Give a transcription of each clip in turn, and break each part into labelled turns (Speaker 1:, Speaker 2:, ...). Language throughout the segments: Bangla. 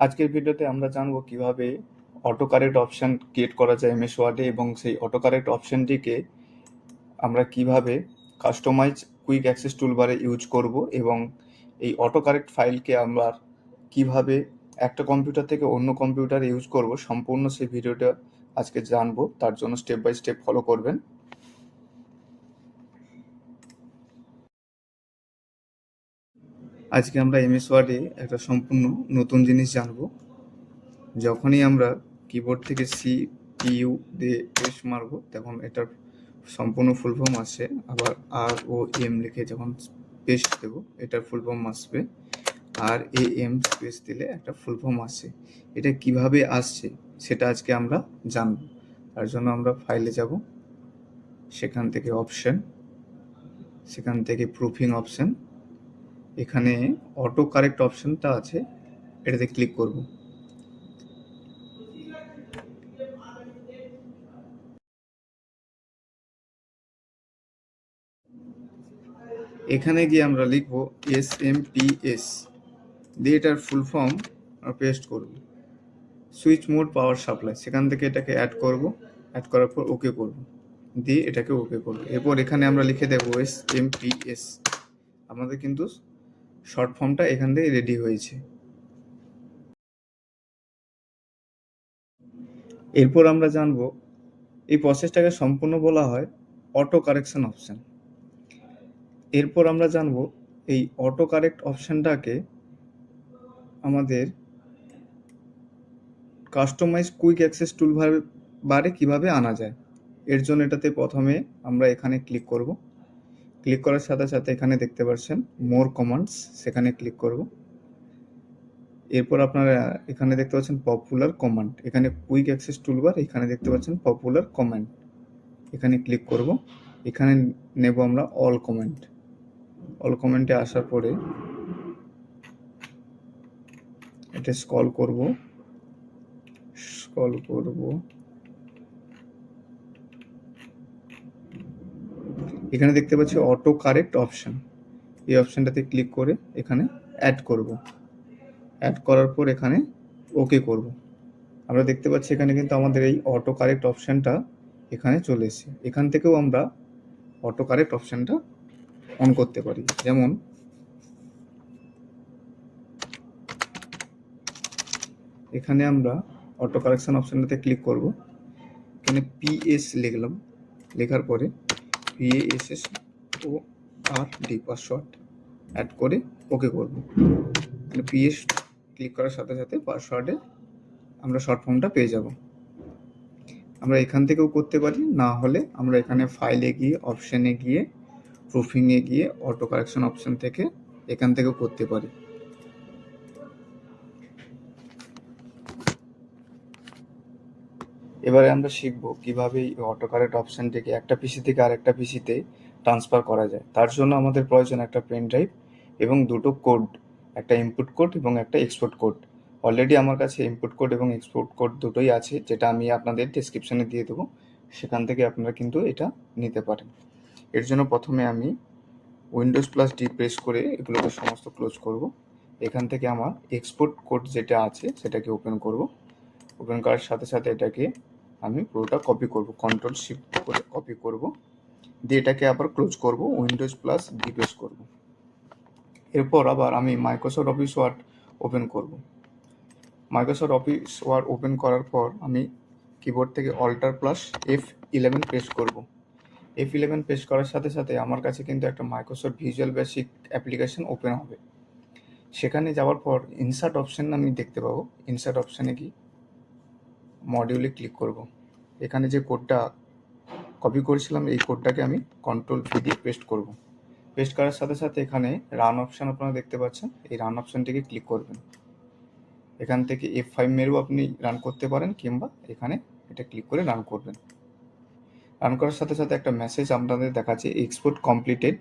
Speaker 1: আজকের ভিডিওতে আমরা জানব কীভাবে অটো কারেক্ট অপশান ক্রিয়েট করা যায় এমএস ওয়ার্ডে এবং সেই অটো কারেক্ট অপশানটিকে আমরা কীভাবে কাস্টমাইজ কুইক অ্যাক্সেস টুলবারে ইউজ করব এবং এই অটো কারেক্ট ফাইলকে আমরা কীভাবে একটা কম্পিউটার থেকে অন্য কম্পিউটারে ইউজ করব সম্পূর্ণ সেই ভিডিওটা আজকে জানব। তার জন্য স্টেপ বাই স্টেপ ফলো করবেন। আজকে আমরা এমএস ওয়ার্ডে একটা সম্পূর্ণ নতুন জিনিস জানব। যখনই আমরা কিবোর্ড থেকে সি পিইউ দিয়ে প্রেস মারবো, তখন এটার সম্পূর্ণ ফুল ফর্ম আসে। আবার আর ও এম লিখে যখন পেস্ট দেবো, এটার ফুল ফর্ম আসবে। আর এ এম স্পেস দিলে একটা ফুল ফর্ম আসে। এটা কীভাবে আসছে সেটা আজকে আমরা জানব। তার জন্য আমরা ফাইলে যাব। সেখান থেকে অপশন সেখান থেকে প্রুফিং অপশন এখানে অটো কারেক্ট অপশনটা আছে, এটাতে ক্লিক করব। এখানে গিয়ে আমরা লিখব এস এম পি এস দিয়ে এটার ফুল ফর্ম পেস্ট করব। সুইচ মোড পাওয়ার সাপ্লাই সেখান থেকে এটাকে অ্যাড করব অ্যাড করার পর ওকে করব। দিয়ে এটাকে ওকে করব। এরপর এখানে আমরা লিখে দেবো এস এম পি এস আমাদের কিন্তু শর্ট ফর্মটা এখান থেকে রেডি হয়েছে। এরপর আমরা জানব, এই প্রসেসটাকে সম্পূর্ণ বলা হয় অটো কারেকশন অপশন এরপর আমরা জানব, এই অটো কারেক্ট অপশানটাকে আমাদের কাস্টমাইজ কুইক অ্যাক্সেস টুল বারে কীভাবে আনা যায়? এর জন্য এটাতে প্রথমে আমরা এখানে ক্লিক করব। ক্লিক করার সাথে সাথে এখানে দেখতে পাচ্ছেন মোর কমান্ডস সেখানে ক্লিক করব। এরপর আপনারা এখানে দেখতে পাচ্ছেন পপুলার কমান্ড এখানে কুইক অ্যাক্সেস টুলবার এখানে দেখতে পাচ্ছেন পপুলার কমান্ড এখানে ক্লিক করব। এখানে নেব আমরা অল কমেন্ট অল কমেন্টে আসার পরে এটা স্কল করব। স্কল করব। এখানে দেখতে পাচ্ছি অটো কারেক্ট অপশান এই অপশানটাতে ক্লিক করে এখানে অ্যাড করব। অ্যাড করার পর এখানে ওকে করব। আমরা দেখতে পাচ্ছি এখানে কিন্তু আমাদের এই অটো কারেক্ট অপশানটা এখানে চলে এসেছে। এখান থেকেও আমরা অটো কারেক্ট অপশানটা অন করতে পারি। যেমন এখানে আমরা অটো কারেকশন অপশনটাতে ক্লিক করব। এখানে পিএস লিখলাম। লেখার পরে পিএসএস ও আর ডি পাসওয়ার্ড অ্যাড করে ওকে করব। মানে পিএস ক্লিক করার সাথে সাথে পাসওয়ার্ডে আমরা শর্ট ফর্মটা পেয়ে যাব। আমরা এখান থেকেও করতে পারি, না হলে আমরা এখানে ফাইলে গিয়ে অপশানে গিয়ে প্রুফিংয়ে গিয়ে অটো কারেকশন অপশান থেকে এখান থেকেও করতে পারি। এবারে আমরা শিখব কীভাবে এই অটো কারেক্ট অপশনটিকে একটা পিসি থেকে আরেকটা পিসিতে ট্রান্সফার করা যায়। তার জন্য আমাদের প্রয়োজন একটা পেন ড্রাইভ এবং দুটো কোড একটা ইনপুট কোড এবং একটা এক্সপোর্ট কোড অলরেডি আমার কাছে ইনপুট কোড এবং এক্সপোর্ট কোড দুটোই আছে, যেটা আমি আপনাদের ডিসক্রিপশনে দিয়ে দেবো। সেখান থেকে আপনারা কিন্তু এটা নিতে পারেন। এর জন্য প্রথমে আমি উইন্ডোজ প্লাস ডি প্রেস করে এগুলোকে সমস্ত ক্লোজ করব। এখান থেকে আমার এক্সপোর্ট কোড যেটা আছে, সেটাকে ওপেন করব। ওপেন করার সাথে সাথে এটাকে আমি পুরোটা কপি করব কন্ট্রোল শিফট করে কপি করব। দিয়ে এটাকে আবার ক্লোজ করব উইন্ডোজ প্লাস ডি প্রেস করব। এরপর আবার আমি মাইক্রোসফট অফিস ওয়ার্ড ওপেন করব। মাইক্রোসফট অফিস ওয়ার্ড ওপেন করার পর আমি কিবোর্ড থেকে alter plus F eleven press করব। এফ ইলেভেন প্রেস করার সাথে সাথে আমার কাছে কিন্তু একটা Microsoft visual basic application open হবে। সেখানে যাওয়ার পর ইনসার্ট অপশান আমি দেখতে পাবো। ইনসার্ট অপশানে কি মডিউলে ক্লিক করব। এখানে যে কোডটা কপি করেছিলাম, এই কোডটাকে আমি কন্ট্রোল ভি দিয়ে পেস্ট করব। পেস্ট করার সাথে সাথে এখানে রান অপশান আপনারা দেখতে পাচ্ছেন। এই রান অপশানটিকে ক্লিক করবেন। এখান থেকে এফ ফাইভ মেরেও আপনি রান করতে পারেন কিংবা এখানে এটা ক্লিক করে রান করবেন। রান করার সাথে সাথে একটা মেসেজ আপনাদের দেখাচ্ছে export completed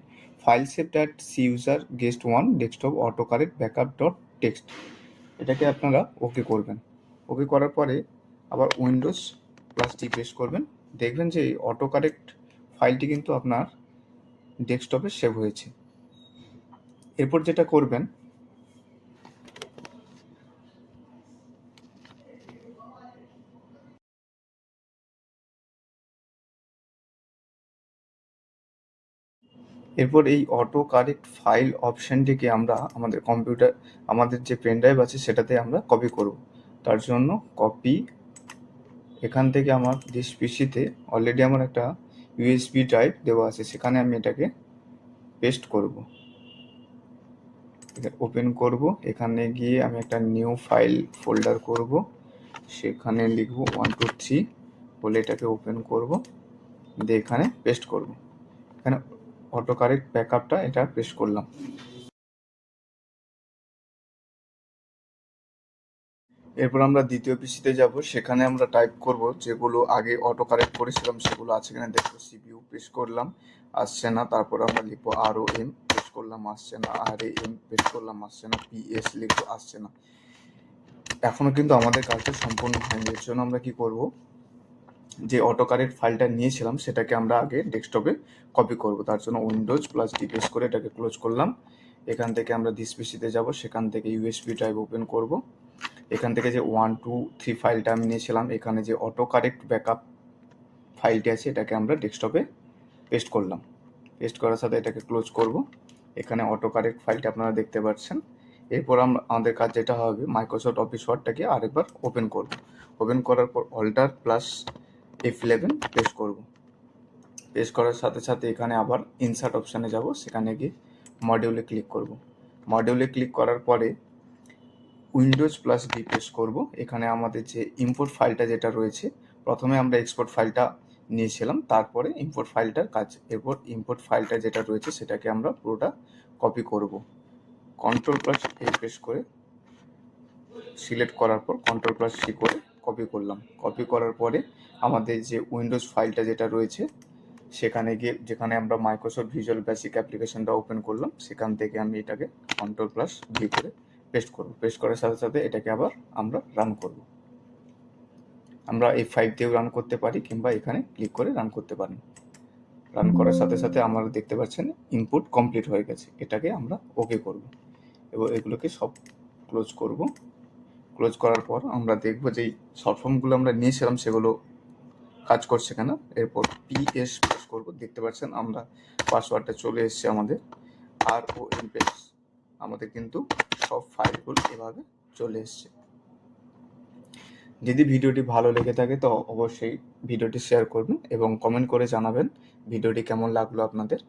Speaker 1: file save at C user guest one desktop auto correct backup dot text এটাকে আপনারা ওকে করবেন। ওকে করার পরে আবার উইন্ডোজ প্লাস জিজ্ঞেস করবেন। দেখবেন যে এই অটো কারেক্ট ফাইলটি কিন্তু আপনার ডেস্কটপে সেভ হয়েছে। এরপর যেটা করবেন, এরপর এই অটো কারেক্ট ফাইল অপশানটিকে আমরা আমাদের কম্পিউটার আমাদের যে পেন ড্রাইভ আছে সেটাতে আমরা কপি করব। তার জন্য কপি এখান থেকে আমার দিস পিসিতে অলরেডি আমার একটা ইউএসবি ড্রাইভ দেওয়া আছে, সেখানে আমি এটাকে পেস্ট করব। ওপেন করব, এখানে গিয়ে আমি একটা নিউ ফাইল ফোল্ডার করব, সেখানে লিখব ওয়ান টু থ্রি বলে এটাকে ওপেন করব, দিয়ে এখানে পেস্ট করব। এখানে অটো কারেক্ট ব্যাকআপটা এটা পেস্ট করলাম। এরপর আমরা দ্বিতীয় পিসিতে যাব। সেখানে আমরা টাইপ করব যেগুলো আগে অটো কারেক্ট করেছিলাম, সেগুলো আছে কিনা দেখব। সিপিইউ প্রেস করলাম, আসছে না। তারপর আমরা লিখব আর ও এম প্রেস করলাম, আসছে না। আর এ এম প্রেস করলাম, আসছে না। পিএস লিখব, আসছে না। এখনও কিন্তু আমাদের কাজটা সম্পূর্ণ হয়নি। এর জন্য আমরা কি করব? যে অটো কারেক্ট ফাইলটা নিয়েছিলাম, সেটাকে আমরা আগে ডেস্কটপে কপি করব। তার জন্য উইন্ডোজ প্লাস ডি প্রেস করে এটাকে ক্লোজ করলাম। এখান থেকে আমরা দিস পিসিতে যাব। সেখান থেকে ইউএসবি ড্রাইভ ওপেন করব। এখান থেকে যে ওয়ান টু থ্রি ফাইলটা আমি নিয়েছিলাম, এখানে যে অটো কারেক্ট ব্যাকআপ ফাইলটি আছে, এটাকে আমরা ডেস্কটপে পেস্ট করলাম। পেস্ট করার সাথে এটাকে ক্লোজ করব। এখানে অটো কারেক্ট ফাইলটা আপনারা দেখতে পাচ্ছেন। এরপর আমরা আমাদের কাজ যেটা হবে মাইক্রোসফট অফিস ওয়ার্ডটাকে আরেকবার ওপেন করব। ওপেন করার পর alter plus F eleven paste করব। পেস্ট করার সাথে সাথে এখানে আবার ইনসার্ট অপশানে যাব। সেখানে গিয়ে মডিউলে ক্লিক করব। মডিউলে ক্লিক করার পরে উইন্ডোজ প্লাস ডি প্রেস করব। এখানে আমাদের যে ইম্পোর্ট ফাইলটা যেটা রয়েছে, প্রথমে আমরা এক্সপোর্ট ফাইলটা নিয়েছিলাম, তারপরে ইম্পোর্ট ফাইলটার কাজ, এরপর ইম্পোর্ট ফাইলটা যেটা রয়েছে, সেটাকে আমরা পুরোটা কপি করব। কন্ট্রোল প্লাস এ প্রেস করে সিলেক্ট করার পর কন্ট্রোল প্লাস সি করে কপি করলাম। কপি করার পরে আমাদের যে উইন্ডোজ ফাইলটা যেটা রয়েছে, সেখানে গিয়ে যেখানে আমরা মাইক্রোসফট ভিজুয়াল বেসিক অ্যাপ্লিকেশনটা ওপেন করলাম, সেখান থেকে আমি এটাকে কন্ট্রোল প্লাস ভি করে পেস্ট করব। পেস্ট করার সাথে সাথে এটাকে আবার আমরা রান করব। আমরা এই ফাইভ দিয়েও রান করতে পারি কিংবা এখানে ক্লিক করে রান করতে পারি। রান করার সাথে সাথে আমরা দেখতে পাচ্ছেন ইনপুট কমপ্লিট হয়ে গেছে। এটাকে আমরা ওকে করব। এবং এগুলোকে সব ক্লোজ করব। ক্লোজ করার পর আমরা দেখব যে শর্ট ফর্মগুলো আমরা নিয়েছিলাম সেগুলো কাজ করছে কেনা। এরপর পিএস প্রেস করব। দেখতে পাচ্ছেন আমরা পাসওয়ার্ডটা চলে এসছে আমাদের। আর ও পেস আমাদের কিন্তু সব ফাইলগুলো এভাবে চলে এসছে। যদি ভিডিওটি ভালো লেগে থাকে, তো অবশ্যই ভিডিওটি শেয়ার করবেন এবং কমেন্ট করে জানাবেন ভিডিওটি কেমন লাগল আপনাদের।